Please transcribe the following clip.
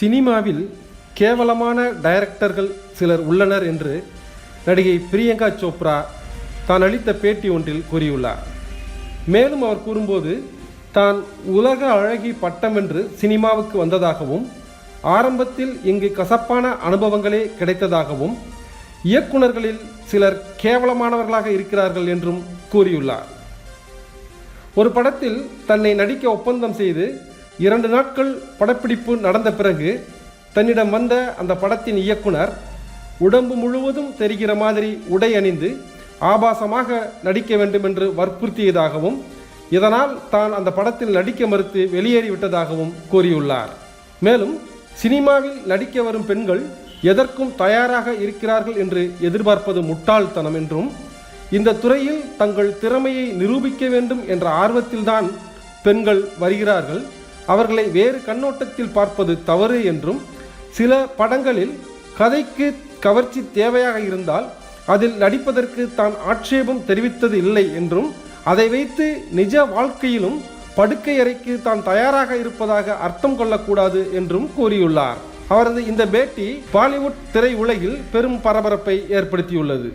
சினிமாவில் கேவலமான டைரக்டர்கள் சிலர் உள்ளனர் என்று நடிகை பிரியங்கா சோப்ரா தான் அளித்த பேட்டி ஒன்றில் கூறியுள்ளார். மேலும் அவர் கூறும்போது தான் உலக அழகி பட்டம் என்று சினிமாவுக்கு வந்ததாகவும் ஆரம்பத்தில் இங்கு கசப்பான அனுபவங்களே கிடைத்ததாகவும் இயக்குனர்களில் சிலர் கேவலமானவர்களாக இருக்கிறார்கள் என்றும் கூறியுள்ளார். ஒரு படத்தில் தன்னை நடிக்க ஒப்பந்தம் செய்து இரண்டு நாட்கள் படப்பிடிப்பு நடந்த பிறகு தன்னிடம் வந்த அந்த படத்தின் இயக்குனர் உடம்பு முழுவதும் தெரிகிற மாதிரி உடை அணிந்து ஆபாசமாக நடிக்க வேண்டும் என்று வற்புறுத்தியதாகவும் இதனால் தான் அந்த படத்தில் நடிக்க மறுத்து வெளியேறிவிட்டதாகவும் கூறியுள்ளார். மேலும் சினிமாவில் நடிக்க வரும் பெண்கள் எதற்கும் தயாராக இருக்கிறார்கள் என்று எதிர்பார்ப்பது முட்டாள்தனம் என்றும் இந்த துறையில் தங்கள் திறமையை நிரூபிக்க வேண்டும் என்ற ஆர்வத்தில்தான் பெண்கள் வருகிறார்கள். அவர்களை வேறு கண்ணோட்டத்தில் பார்ப்பது தவறு என்றும் சில படங்களில் கதைக்கு கவர்ச்சி தேவையாக இருந்தால் அதில் நடிப்பதற்கு தான் ஆட்சேபம் தெரிவித்தது இல்லை என்றும் அதை வைத்து நிஜ வாழ்க்கையிலும் படுக்கை அறைக்கு தான் தயாராக இருப்பதாக அர்த்தம் கொள்ளக்கூடாது என்றும் கூறியுள்ளார். அவரது இந்த பேட்டி பாலிவுட் திரை உலகில் பெரும் பரபரப்பை ஏற்படுத்தியுள்ளது.